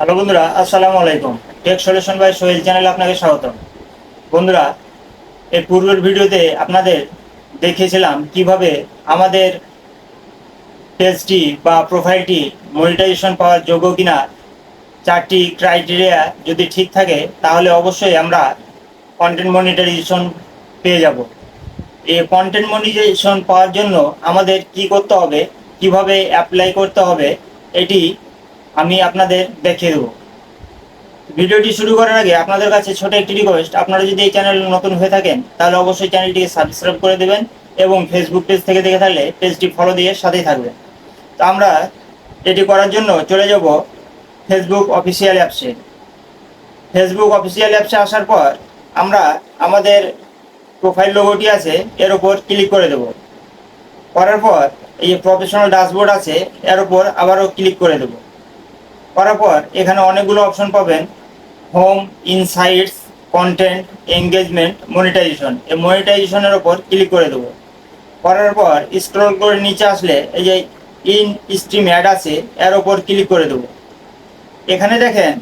Hello বন্ধুরা, আসসালামু আলাইকুম। টেক সলিউশন বাই সোহেল চ্যানেলে আপনাকে স্বাগত বন্ধুরা, এর পূর্বের ভিডিওতে আপনাদের দেখিয়েছিলাম কীভাবে আমাদের পেজটি বা প্রোফাইলটি মনিটাইজেশন পাওয়ার যোগ্য কিনা চারটি ক্রাইটেরিয়া যদি ঠিক থাকে, তাহলে অবশ্যই আমরা কন্টেন্ট মনিটাইজেশন পেয়ে যাব। এই কন্টেন্ট মনিটাইজেশন পাওয়ার জন্য আমাদের কি করতে হবে, কীভাবে অ্যাপ্লাই করতে হবে, এটি আমি আপনাদের দেখিয়ে দেবো। ভিডিওটি শুরু করার আগে আপনাদের কাছে ছোট একটি রিকোয়েস্ট আপনারা যদি এই চ্যানেল নতুন হয়ে থাকেন, তাহলে অবশ্যই চ্যানেলটিকে সাবস্ক্রাইব করে দেবেন এবং ফেসবুক পেজ থেকে দেখে থাকলে পেজটি ফলো দিয়ে সাথেই থাকবেন। তো আমরা এটি করার জন্য চলে যাব ফেসবুক অফিসিয়াল অ্যাপসে ফেসবুক অফিসিয়াল অ্যাপসে আসার পর আমরা আমাদের প্রোফাইল লোগোটি আছে, এর উপর ক্লিক করে দেব। করার পর এই প্রফেশনাল ড্যাশবোর্ড আছে, এর উপর আবারও ক্লিক করে দেব। করার পর এখানে অনেকগুলো অপশন পাবেন। Home insights content engagement monetization এই মনিটাইজেশনের ওপর ক্লিক করে দেবো। করার পর স্ক্রল করে নিচে আসলে এই যে ইন স্ট্রিম অ্যাড আছে, এর ওপর ক্লিক করে দেবো। এখানে দেখেন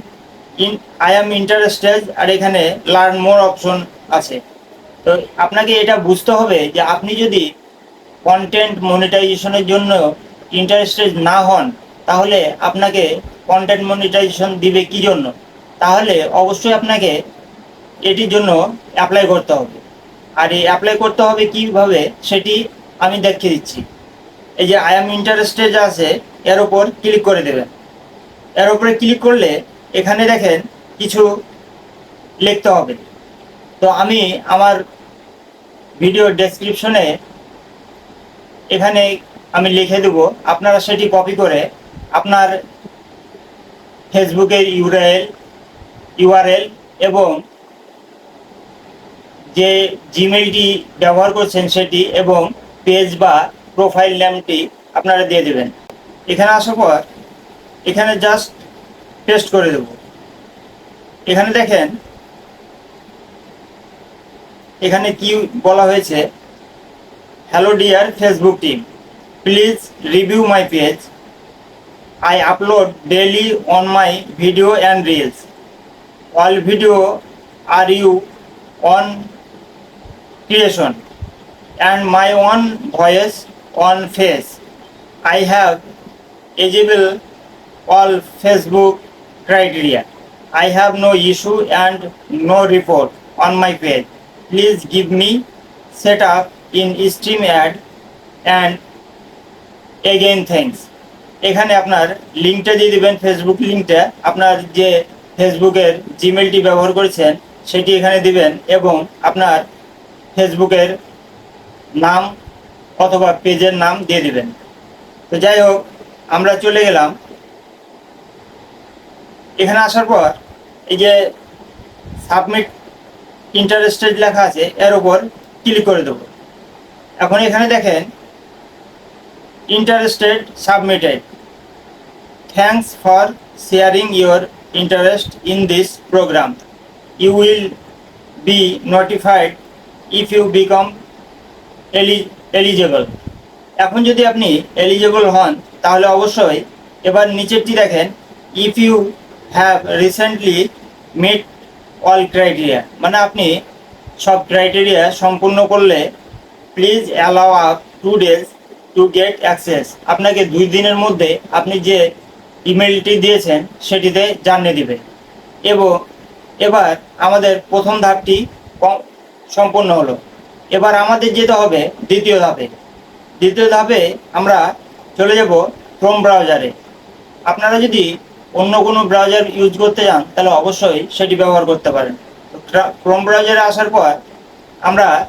ইন আই এম ইন্টারেস্টেড আর এখানে লার্ন মোর অপশন আছে। তো আপনাকে এটা বুঝতে হবে যে আপনি যদি কন্টেন্ট মনিটাইজেশনের জন্য ইন্টারেস্টেড না হন, তাহলে আপনাকে কন্টেন্ট মনিটাইজেশন দিবে কি জন্য? তাহলে অবশ্যই আপনাকে এটির জন্য অ্যাপ্লাই করতে হবে। আর এই অ্যাপ্লাই করতে হবে কীভাবে সেটি আমি দেখিয়ে দিচ্ছি। এই যে আই এম ইন্টারেস্টেড যা আছে, এর ওপর ক্লিক করে দেবেন। এর উপরে ক্লিক করলে এখানে দেখেন কিছু লিখতে হবে। তো আমি আমার ভিডিও ডেসক্রিপশনে এখানে আমি লিখে দেব। আপনারা সেটি কপি করে আপনার ফেসবুকের ইউআরএল ইউআরএল এবং যে জিমেইলটি ব্যবহার করছেন সেটি এবং পেজ বা প্রোফাইল নামটি আপনারা দিয়ে দেবেন। এখানে আসার পর এখানে জাস্ট পেস্ট করে দেব। এখানে দেখেন, এখানে কি বলা হয়েছে hello dear Facebook team please review my page I upload daily on my video and reels. All video are you on creation and my own voice on face. I have eligible all Facebook criteria. I have no issue and no report on my page. Please give me set up in stream ad and again thanks. এখানে আপনার লিঙ্কটা দিয়ে দেবেন Facebook লিঙ্কটা আপনার যে ফেসবুকের জিমেলটি ব্যবহার করেছেন, সেটি এখানে দিবেন এবং আপনার ফেসবুকের নাম অথবা পেজের নাম দিয়ে দিবেন। তো যাই হোক, আমরা চলে গেলাম। এখানে আসার পর এই যে সাবমিট ইন্টারেস্টেড লেখা আছে, এর উপর ক্লিক করে দেবো। এখন এখানে দেখেন interested submitted thanks for sharing your interest in this program you will be notified if you become eli- eligible এখন যদি আপনি এলিজিবল হন তাহলে অবশ্যই এবার নিচেরটি দেখেন if you have recently met all criteria মানে আপনি সব ক্রাইটেরিয়া সম্পূর্ণ করলে please allow up to days to get access আপনাকে দুই দিনের মধ্যে আপনি যে ইমেলটি দিয়েছেন, সেটিতে জানিয়ে দিবে। এবং এবার আমাদের প্রথম ধাপটি সম্পূর্ণ হলো। এবার আমাদের যেতে হবে দ্বিতীয় ধাপে। দ্বিতীয় ধাপে আমরা চলে যাব ক্রোম ব্রাউজারে আপনারা যদি অন্য কোনো ব্রাউজার ইউজ করতে চান, তাহলে অবশ্যই সেটি ব্যবহার করতে পারেন। ক্রোম ব্রাউজারে আসার পর আমরা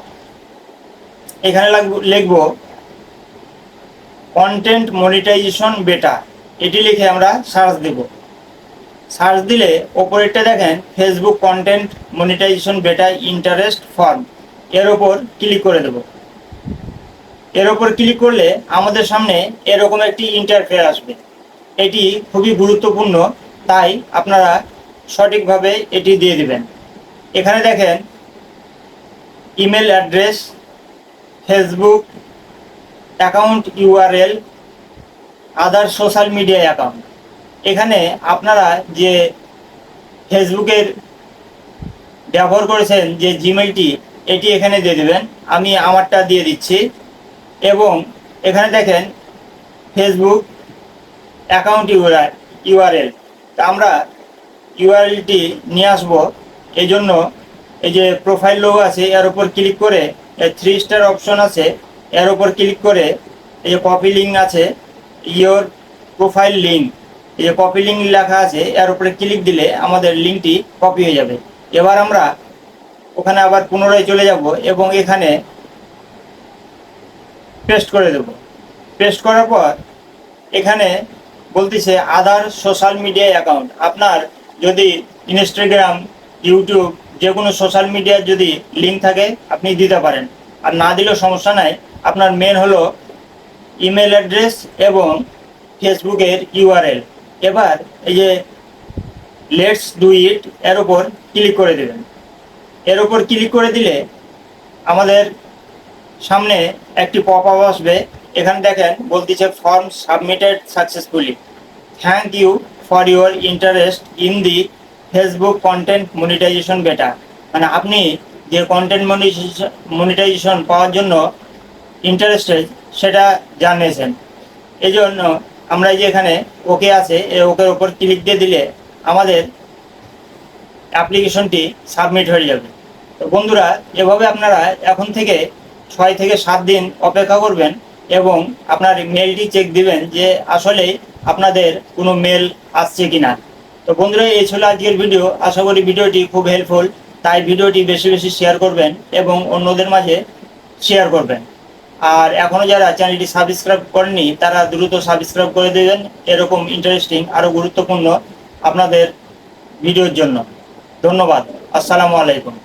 এখানে লাগব- লিখব কন্টেন্ট মনিটাইজেশন বেটা এটি লিখে আমরা সার্চ দেব। সার্চ দিলে ওপরেরটা দেখেন Facebook content monetization beta interest form এর ওপর ক্লিক করে দেব। এর ওপর ক্লিক করলে আমাদের সামনে এরকম একটি ইন্টারফেস আসবে। এটি খুবই গুরুত্বপূর্ণ, তাই আপনারা সঠিকভাবে এটি দিয়ে দিবেন। এখানে দেখেন email address Facebook account URL other social media account এখানে আপনারা যে ফেসবুকের ব্যবহার করেছেন যে জিমেলটি এটি এখানে দিয়ে দেবেন। আমি আমারটা দিয়ে দিচ্ছি। এবং এখানে দেখেন, ফেসবুক অ্যাকাউন্ট ইউআর, ইউআরএল। তা আমরা ইউআরএলটি নিয়ে আসব। এই জন্য এই যে প্রোফাইল লোগো আছে, এর উপর ক্লিক করে থ্রি স্টার অপশন আছে। এর উপর ক্লিক করে এই যে কপি লিঙ্ক আছে ইয়োর প্রোফাইল লিঙ্ক এই যে কপি লিঙ্ক লেখা আছে, এর উপরে ক্লিক দিলে আমাদের লিঙ্কটি কপি হয়ে যাবে। এবার আমরা ওখানে আবার পুনরায় চলে যাব এবং এখানে পেস্ট করে দেব। পেস্ট করার পর এখানে বলতেছে আদার সোশ্যাল মিডিয়া অ্যাকাউন্ট আপনার যদি ইনস্টাগ্রাম ইউটিউব যে কোনো সোশ্যাল মিডিয়ার যদি লিঙ্ক থাকে, আপনি দিতে পারেন। আর না দিলেও সমস্যা নাই। আপনার মেন হলো ইমেল অ্যাড্রেস এবং ফেসবুকের ইউআরএল এবার এই যে লেটস ডু ইট এর ওপর ক্লিক করে দেবেন। এর ওপর ক্লিক করে দিলে আমাদের সামনে একটি পপ আপ আসবে। এখানে দেখেন বলতেছে form submitted successfully thank you for your interest in the Facebook content monetization beta মানে আপনি যে কন্টেন্ট মনিটাইজেশন পাওয়ার জন্য ইন্টারেস্টেড সেটা জানিয়েছেন। এই জন্য আমরা যে এখানে ওকে আছে, এই ওকের ওপর ক্লিক দিয়ে দিলে আমাদের অ্যাপ্লিকেশনটি সাবমিট হয়ে যাবে। তো বন্ধুরা, এভাবে আপনারা এখন থেকে ছয় থেকে সাত দিন অপেক্ষা করবেন এবং আপনার মেলটি চেক দিবেন যে আসলে আপনাদের কোনো মেল আসছে কিনা। তো বন্ধুরা, এই ছিল আজকের ভিডিও আশা করি ভিডিওটি খুব হেল্পফুল তাই ভিডিওটি বেশি বেশি শেয়ার করবেন এবং অন্যদের মাঝে শেয়ার করবেন। আর এখনও যারা চ্যানেলটি সাবস্ক্রাইব করেননি, তারা দ্রুত সাবস্ক্রাইব করে দেবেন। এরকম ইন্টারেস্টিং আরও গুরুত্বপূর্ণ আপনাদের ভিডিওর জন্য। ধন্যবাদ। আসসালামু আলাইকুম।